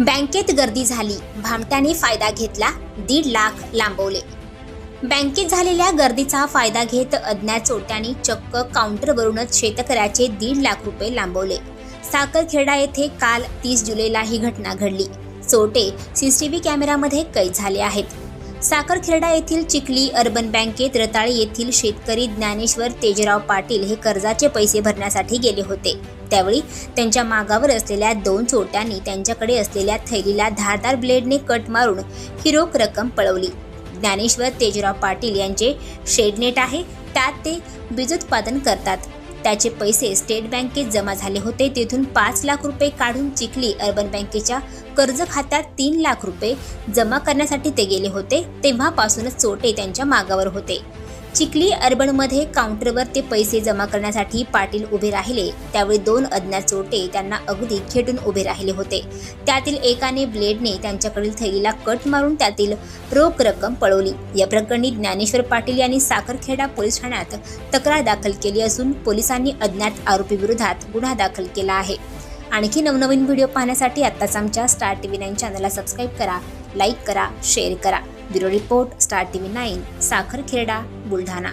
बँकेत गर्दी झाली. भामट्याने फायदा घेतला दीड लाख लांबवले. बँकेत झालेल्या गर्दीचा फायदा घेत अज्ञात चोट्याने चक्क काउंटरवरूनच शेतकऱ्याचे दीड लाख रुपये लांबवले. साखरखेडा येथे काल तीस जुलैला ही घटना घडली. चोरटे सीसीटीव्ही कॅमेऱ्यामध्ये कैद झाले आहेत. साखरखेरडा येथील चिखली अर्बन बँकेत रताळे येथील शेतकरी ज्ञानेश्वर तेजराव पाटील हे कर्जाचे पैसे भरण्यासाठी गेले होते. त्यावेळी त्यांच्या मागावर असलेल्या दोन चोरट्यांनी त्यांच्याकडे असलेल्या थैलीला धारदार ब्लेडने कट मारून ही रोख रक्कम पळवली. ज्ञानेश्वर तेजराव पाटील यांचे शेडनेट आहे त्यात ते बीजोत्पादन करतात. त्याचे पैसे स्टेट बँकेत जमा झाले होते. तेथून पाच लाख रुपये काढून चिखली अर्बन बँकेच्या कर्ज खात्यात तीन लाख रुपये जमा करण्यासाठी ते गेले होते. तेव्हापासूनच चोटे त्यांच्या मागावर होते. चिखली अर्बनमध्ये काउंटरवर ते पैसे जमा करण्यासाठी पाटील उभे राहिले. त्यावेळी दोन अज्ञात चोरटे त्यांना अगदी खेटून उभे राहिले होते. त्यातील एकाने ब्लेडने त्यांच्याकडील थैलीला कट मारून त्यातील रोख रक्कम पळवली. या प्रकरणी ज्ञानेश्वर पाटील यांनी साखरखेडा पोलीस ठाण्यात तक्रार दाखल केली असून पोलिसांनी अज्ञात आरोपीविरोधात गुन्हा दाखल केला आहे. आणखी नवनवीन व्हिडिओ पाहण्यासाठी आत्ताच आमच्या स्टार टी व्ही नाईन चॅनलला सबस्क्राईब करा लाईक करा शेअर करा. Bureau report Star T V nine Sakharkheda Buldhana.